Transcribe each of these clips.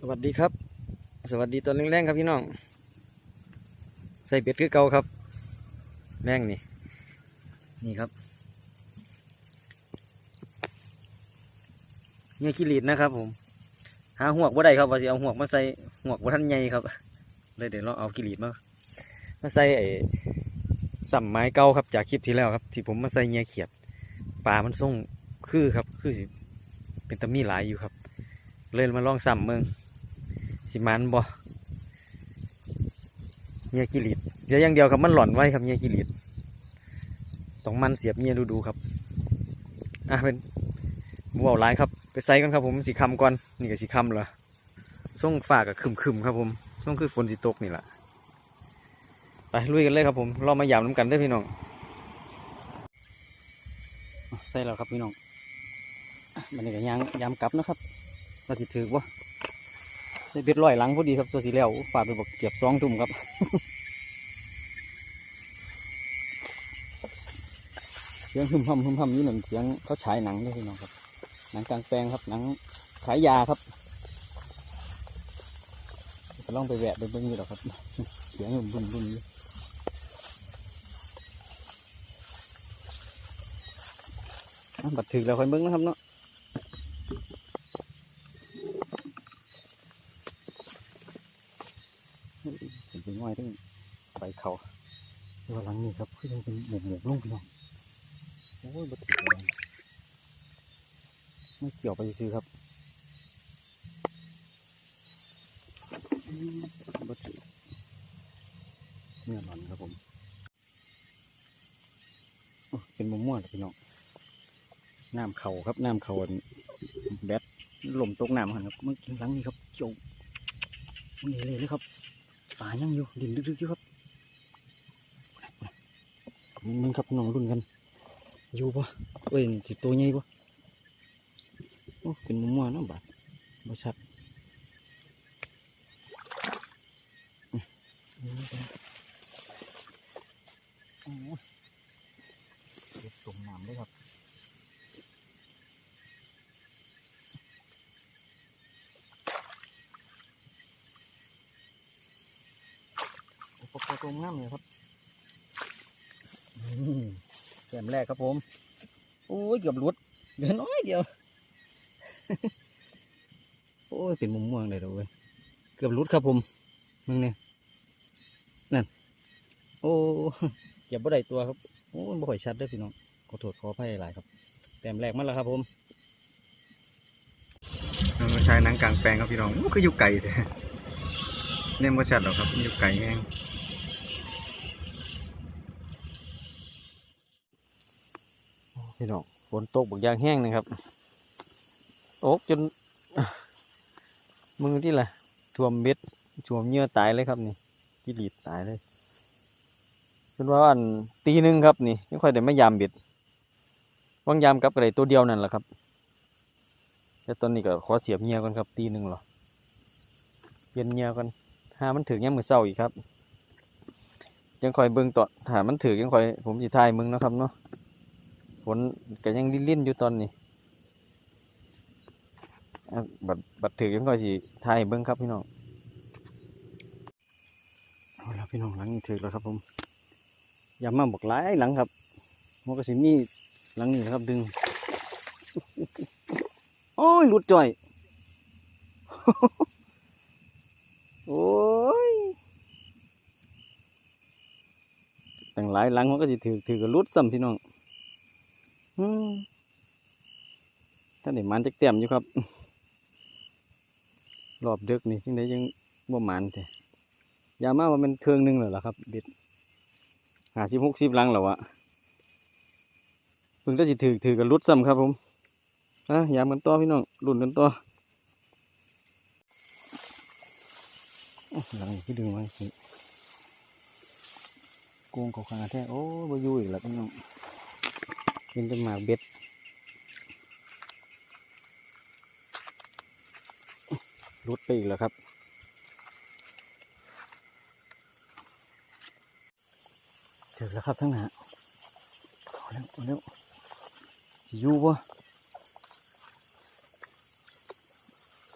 สวัสดีครับ สวัสดีตอนแรงๆครับพี่น้อง ใส่เบ็ดคือเก่าครับ แรงนี่ นี่ครับเงี้ยขี้หลีดนะครับ ผม หาหวกบ่ได้ครับว่าสิเอาหวกมาใส่หวกบ่ทันใหญ่ครับ เลยเดี๋ยวเราเอาขี้หลีดมา มาใส่ไอ้สัมไม้เก่าครับจากคลิปที่แล้วครับ ที่ผมมาใส่เงี้ยเขียดปลามันส่งคือครับ คือสิเป็นตะมีหลายอยู่ครับ เลยมาลองซ้ำเมือง สิมันบ่เงียกิริดเดี๋ยวอย่างเดียวครับมันหล่อนไว้ครับเงียกิริดต้องมันเสียบเงียดูดูครับอะเป็นบัวหลายครับไปใส่กันครับผมสีคำก่อนนี่ก็สีคำเหรอส่งฝากกับคึมๆครับผมส่งคือฝนสิตกนี่แหละไปลุยกันเลยครับผมรามายามน้ำกันเด้พี่น้องใส่แล้วครับพี่น้องมันนี่ก็ยางยามกลับนะครับเราสิถือว่า ใส่เบ็ดลอยหลังพอดีครับตัวสีแล้วฝาดไปบอกเก็บสองทุ่มครับเสียงหึมหำหึมหำนี่หนึ่งเสียงเขาฉายหนังด้วยพี่น้องครับ หนังกลางแปลงครับหนังขายยาครับก็ลองไปแวะไปเบิ่งอยู่หรอครับ เสียงหึมหึมหึมอยู่บัดถือแล้วค่อยเบิ่งนะครับเนาะ ผมเป็นง่ อยทั้งไปเขาตัวหลังนี้ครับคือยังเป็นหมวกหมวกลงพี่น้องโอ้ยบัติเลยไม่เกี่ยวไปซื้อครับอืมบัติเนี่ยหลอนครับผมโอ้เป็นมุมม่วนๆพี่น้องน้ำเขาครับน้ำเขาอันแบดลมตกน้ำหันครับเมื่อกี้หลังนี้ครับเกี่ยวนี่เลยนะครับ ปลายังอยู่ดินดึกๆอยู่ครับมึงครับน้องรุ่นกันอยู่ปะเอ้ยนี่สิตัวใหญ่ปะโอ้เป็นมุมว่าเนาะบาดบชัดอื้อโอ้ยเด็ดตรงน้ำเลยครับ อุปกรณ์ ตรงน้ำเลยครับนี่แต้มแรกครับผม โอ้ยเกือบหลุดเหลือน้อยเดียว โอ้ยเป็นมุมม่วงเลยเด้อเว้ยเกือบหลุดครับผมมึงเนี่ยนั่น โอ้เก็บบ่ได้ตัวครับโอ้ยบ่ค่อยชัดเด้อพี่น้องขอโทษขออภัยหลายครับ แต้มแรกมาแล้วครับผมน้องชายนังกลางแปลงครับพี่น้องก็อยู่ไกลแต่เนี่ยมันชัดหรอกครับอยู่ไกลแห้ง พี่น้องฝนตกบักยางแห้งนะครับตกจนมือที่ละท่วมเม็ดท่วมเหยื่อตายเลยครับนี่กิรีดตายเลยจนว่าอันตีหนึ่งครับนี่ไม่ค่อยได้มายามเบ็ดว่างยามกับอะไรตัวเดียวนั่นแหละครับแต่ตอนนี้ก็ขอเสียบเหยื่อก่อนครับตีหนึ่งหรอเปลี่ยนเหยื่อก่อนถ้ามันถือยังมือเศร้าอีกครับ ยังคอยเบิ่งต่อถ้ามันถือยังคอยผมสิทายมึงนะครับเนาะ ฝนก็ยังลิ้นๆอยู่ตอนนี้บัดบัดถือยังคอยสิทายเบิ่งครับพี่น้องเอาแล้วพี่น้องหลังนี้ถือแล้วครับผมอย่ามาบอกหลายหลังครับมันก็สิมีหลังนี้นะครับดึง โอ้ยหลุดจ่อยโอ้ยตั้งหลายหลังมันก็จะถือถือกับรุดซ้ำพี่น้อง ท่านเห็นมันจักเต็มอยู่ครับ รอบเดึกนี่ที่ไหนยังบ่หมันแต่ยามาว่ามันเครื่องหนึงแล้วล่ะครับเบ็ดหาสิบหกสิบลังแล้วะเพิ่งก็จะถือถือกับรุดซ้ำครับผมอะยามกันต่อพี่น้องรุ่นกันต่อหลังนี้คือดึงไว้สิโกงเขาขาแท้โอ้บอยู่อีกแล้วพี่น้อง นต้นหมากเบ็ดรุดไปอีกแล้วครับ เจอแล้วครับทั้งหนาเอาเร็วเอาเร็วอยู่ปะ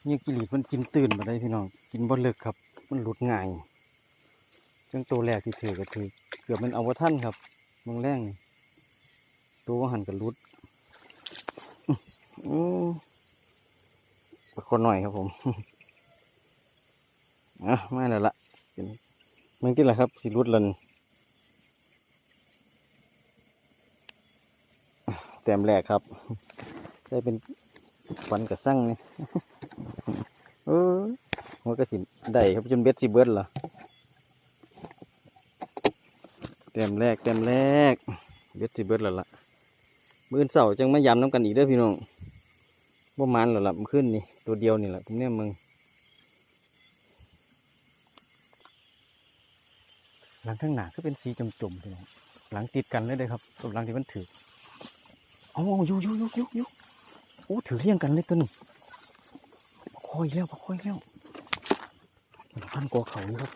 เนี่ยกิริมันกินตื่นมาได้พี่น้อง กินบ่เลิกครับ มันหลุดง่ายจังตัวแรกที่ถือก็ถือ เกือบมันเอาว่าท่านครับมองแรงนี่ ตัวว่าหันกับรุดอือปลาคนหน่อยครับผมอะไม่แล้วละเป็นมันกินอะไรครับสิรุดลันแต้มแรกครับ ได้เป็นฟันกระสั่งนี่เออมันก็สิได้ครับจนเบ็ดสิเบิดเหรอแต้มแรกแต้มแรกเบ็ดสิเบิดแล้วล่ะ มื้อเสาร์จังมายำน้ำกันอีกเด้อพี่น้องบ่มันแล้วล่ะมันขึ้นนี่ ตัวเดียวนี่แหละผมเนี่ยมึงหลังข้างหน้าก็เป็นสีจมๆพี่น้องหลังติดกันเลยเด้อครับตัวหลังที่มันถือเอ๋ออยู่อยู่อยู่อยู่อยู่โอ้ถือเรียงกันเลยตัวนี้คอยแล้วคอยแล้วมันพันกอเขาอยู่ครับ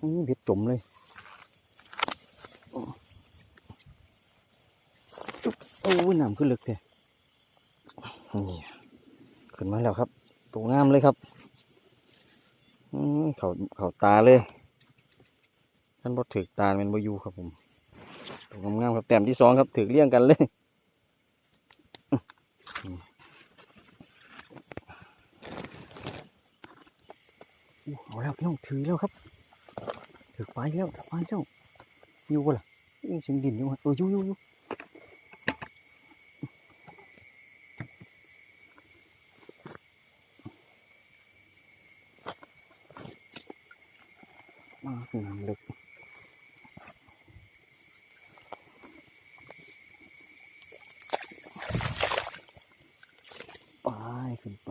อือเบ็ดจมเลย โอ้น้ำขึ้นลึกเลยนี่ขึ้นมาแล้วครับตัวงามเลยครับเขาเขาตาเลยท่านบดถือตาเป็นบอยูครับผมตัวงามๆครับแต้มที่สองครับถือเลี้ยงกันเลยอืมอู้เอาแล้วพี่น้องถือแล้วครับ ถือไฟแล้วถือไฟแล้วอยู่บ่ล่ะอู้เสียงดินอยู่ฮะเอออยู่อยู่อยู่ น้ำลึกไปขึ้นไป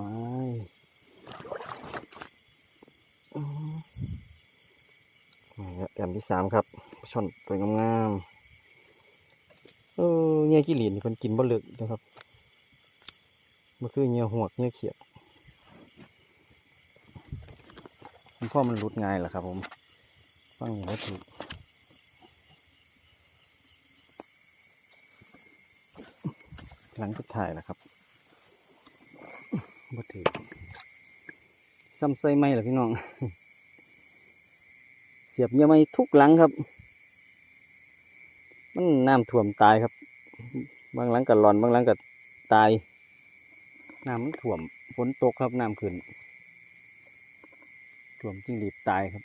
อืมาแล้วแอมที่สามครับช่อนตัวงามๆเออเนี่ยกิหลีนนี่เพิ่นกินบ่เลึกนะครับมันคือเนี่ยหวกเนี่ยเขียดมันพ่อมันรุดง่ายแหละครับผม ฟังอย่างไรถูกหลังสุดท้ายแล้วครับบ่ถือซ้ำใส่ไม้เหรอพี่น้อง เสียบเยี่ยไม้ทุกหลังครับ มันน้ำท่วมตายครับ บางหลังก็ร้อน บางหลังก็ตาย น้ำมันท่วมฝนตกครับน้ำขึ้นท่วมจิ้งหรีดตายครับ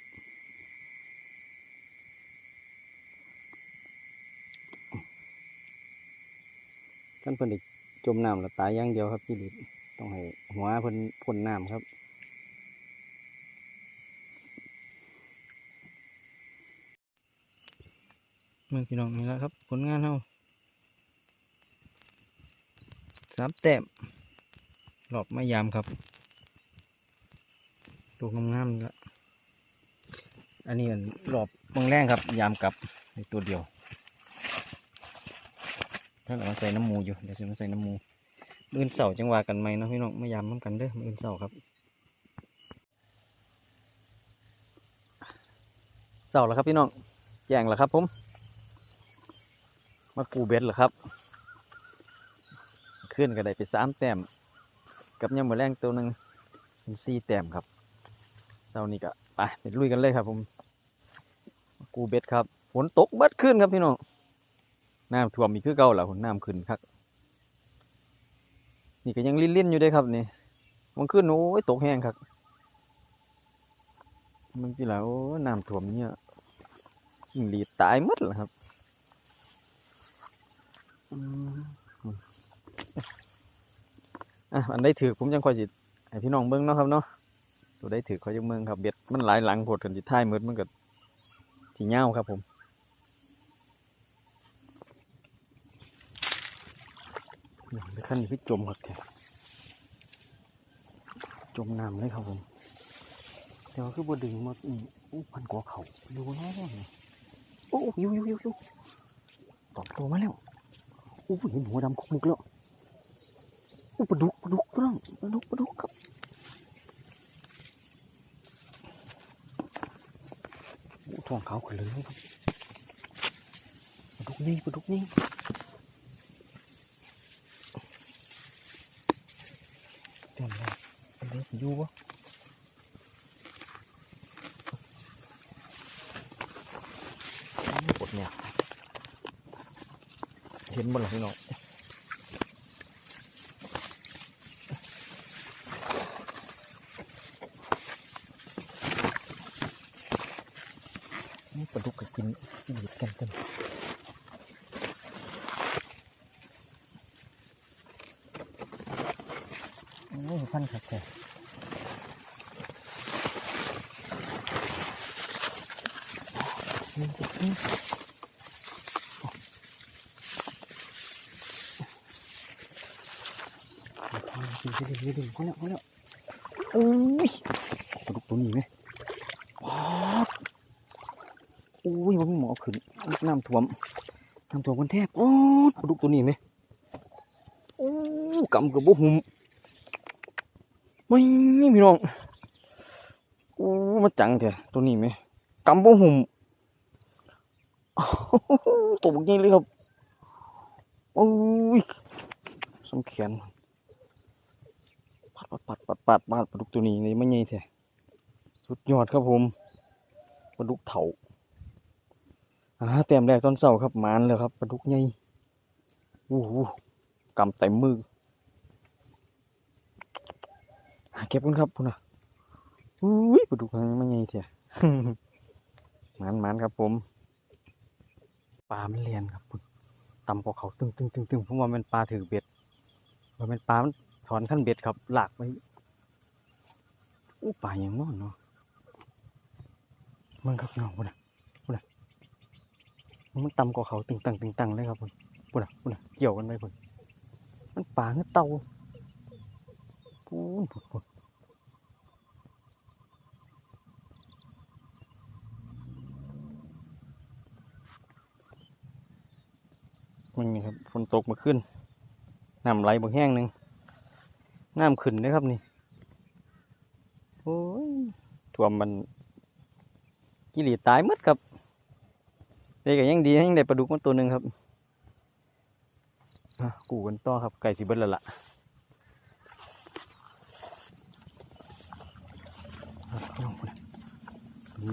ท่านเพิ่นได้จมน้ำแล้วตายอย่างเดียวครับจิริตต้องให้หัวเพิ่นพ่นน้ำครับเมืองพี่น้องนี่แหละครับ ผลงานเราสามแต้มหลอบไม่ยามครับตัวงามๆนี่ละอันนี้มันหลอบบางแรงครับ ยามกลับในตัวเดียว ถ้าเราใส่น้ำมูอยู่เดี๋ยวจะมาใส่น้ำมูมื่นเสาร์จังหวะกันไหมนะพี่น้องไม่ยามมันกันเด้อมื่นเสาร์ครับเสาร์แล้วครับพี่น้องแจงแล้วครับผมมาปูเบ็ดเหรอครับ ขึ้นก็ได้ไปสามแต้มกับยำมือแรงตัวหนึ่งเป็นสี่แต้มครับเสานี้ก็ไปไปลุยกันเลยครับผม กูเบ็ดครับฝนตกเบิดขึ้นครับพี่น้อง น้ำท่วมอีคือเก่าแหละคนน้ำขึ้นครับนี่ก็ยังลิ้นๆอยู่ด้ครับนี่มันขึ้นโอ้ยตกแห้งครับมันจีแล้วน้ำท่วมเนี่ยหรีดตายมดแล้วครับอะอันได้ถือผมยังคอยจิให้พี่น้องเบิ้งเนาะครับเนาะตัวได้ถือคอยยังเมืองครับเบ็ดมันหลายหลังโผดกันจิตท้ายมืดมันก็ที่เงาครับผม อย่างที่ขั้นพี่จมครับแกจมน้ำเลยครับผมแต่ว่าคือบดึงมาอู้พันกว่าเขาดูน้อยเลยโอ้ยูยูยูยูตอบตัวมาแล้วอู้เห็นหัวดำคุกมุกแล้วอู้ปลาดุกปลาดุกกล้องปลาดุกปลาดุกครับอู้ทองขาวขึ้นเลยครับปลาดุกนี่ปลาดุกนี่ เต็มเลย อยู่ปะปดเนี่ย เห็นบ่ล่ะพี่น้องนี่ปลาดุกก็กินสิบีดกันกันโอ้ยพันขัดแท้นี่นี่ ดึงดึงดึงเขาแล้วเขาแล้วโอ้ยปลาดุกตัวนี้ไหมว้าวโอ้ยมันหมอขึ้นน้ำท่วมน้ำท่วมกันแทบโอ้ยปลาดุกตัวนี้ไหมโอ้กำกับบุหุ่มไม่พี่น้องโอ้มาจังเถอะตัวนี้ไหมกำบุหุ่ม ตัวบักใหญ่เลยครับโอ้ยสำแขนปัดปัดปัดปัดปัดปัดปลาดุกตัวนี้นี่ไม่ใหญ่แท้สุดยอดครับผมปลาดุกเถาอ่าแต้มแรกตอนเสาร์ครับมานแล้วครับปลาดุกใหญ่โอ้โหกำเต็มมือเก็บกันครับพุ่นนะอุ้ยปลาดุกมันไม่ใหญ่แท้หมานมานครับผม ปลามันเลียนครับพุ่นตำพอเขาตึงตึงตึงตึงผมว่ามันปลาถือเบ็ดว่ามันปลามันถอนขั้นเบ็ดครับ หลากไปอู้ป่าอย่างนอนเนาะมันครับน้องพุ่นน่ะพุ่นน่ะมันต่ำกว่าเขาตึงตังตึงตังเลยครับพุ่นพุ่นน่ะพุ่นน่ะเกี่ยวกันไปพุ่นมันป่าเงือเต่าพุ่นพุ่นพุ่น มันนี่ครับฝนตกมาขึ้นน้ำไหลบางแห้งหนึ่งน้ำขึ้นนะครับนี่โอ้ยท่วมมันกิริตายหมดครับเด็กยังดียังได้ปลาดุกมาตัวหนึ่งครับกูกันต่อครับไก่สีเบิดแล้วล่ะ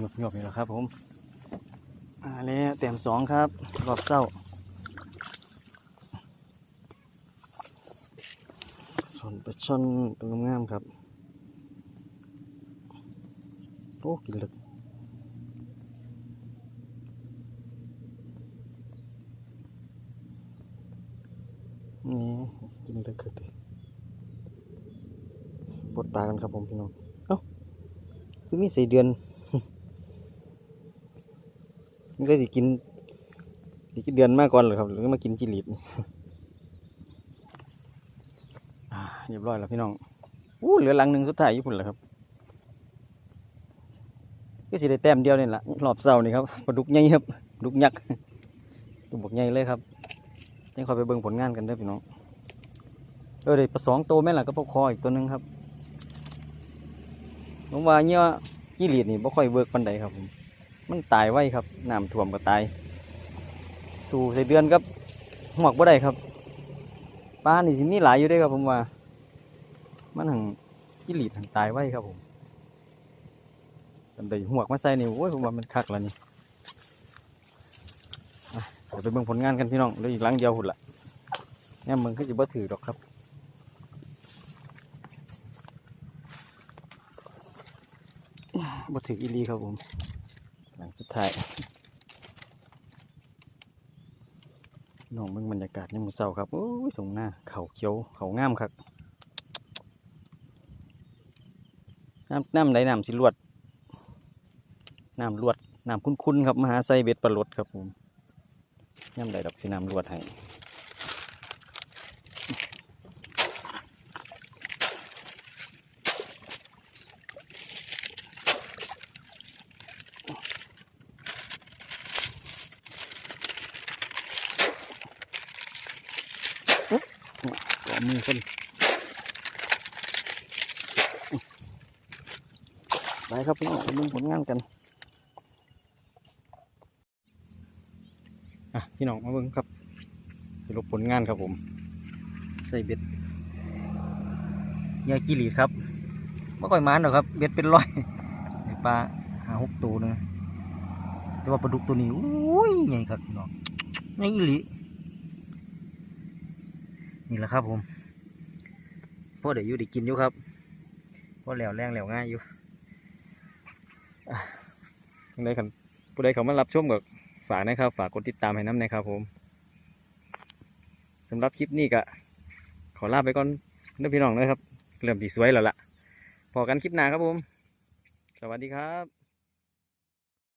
หยบหยบนี่แหละครับผมอ่าแล้วเต็มสองครับรอบเศร้า ส่วนปลาช่อนตัวงามครับ โอ้กินลึกนี่กินลึกคือติปลดปลากันครับผมพี่น้อง เอ้าคือมีสี่เดือนมันก็สิกินสิกินเดือนมากก่อนเหรอครับ หรือมากินจิลิดนี่ อ่า เรียบร้อยแล้วพี่น้องอู้เหลือหลังหนึ่งสุดท้ายญี่ปุ่นแหละครับก็สิได้แต้มเดียวนี่แหละรอบเสาร์นี่ครับปลาดุกใหญ่ครับดุกยักษ์ตัวบกใหญ่เลยครับยังคอยไปเบิ่งผลงานกันเด้อพี่น้องเออได้ปลาสองโตแม่ล่ะก็ปลาคออีกตัวหนึงครับผมว่าเนี่ยยี่หลีดนี่บ่ค่อยเวิร์กปันใดครับผมมันตายไวครับน้ำท่วมก็ตายสู่ใส่เดือนครับหมวกบ่ได้ครับปลานี่สิมีหลายอยู่ด้วยครับผมว่า มันหังกิลีดหังตายไว้ครับผมกันได้หวกมาใส่นี่โอ้ยผมว่ามันคักแล้วนี่เดี๋ยวไปเบิ่งผลงานกันพี่น้องเลืออีกหลังเดียวหุ่นละเนี่ยมึงก็จะบ่ถือดอกครับบ่ถืออีลีครับผมหลังสุดท้ายน้องเบิ่งบรรยากาศยามมื้อเช้าครับโอ้ยตรงหน้าเขาเขียวเขางามครับ น้ำน้ำไหลน้ำสิลวดน้ำลวดน้ำคุ้นๆครับมหาไซเบ็ดปลาลดครับผมน้ำไหลดอกสิน้ำลวดให้มือคน ไปครับพี่น้องไปเบิ่งผลงานกันอะพี่น้องมาเบิ่งครับสรุปผลงานครับผม ใส่เบ็ดเหยื่อกิลีครับไม่ค่อยมันหรอกครับ เบ็ดเป็นร้อยปลาหาหกตัวนึงแต่ว่าปลาดุกตัวนี้อุ้ยใหญ่ครับพี่น้องใหญ่อีหลีนี่แหละครับผมพ่อเดี๋ยวอยู่ได้กินอยู่ครับพ่อแล้วแรงแล้วง่ายอยู่ ยังไงครับผู้ใดเขามารับชมก็ฝากนะครับ ฝากกดติดตามให้น้ำนะครับ ผมสำหรับคลิปนี้ก็ขอลาไปก่อนเด้อพี่น้องนะครับ เริ่มดีสวยแล้วล่ะพอกันคลิปหน้าครับผม สวัสดีครับ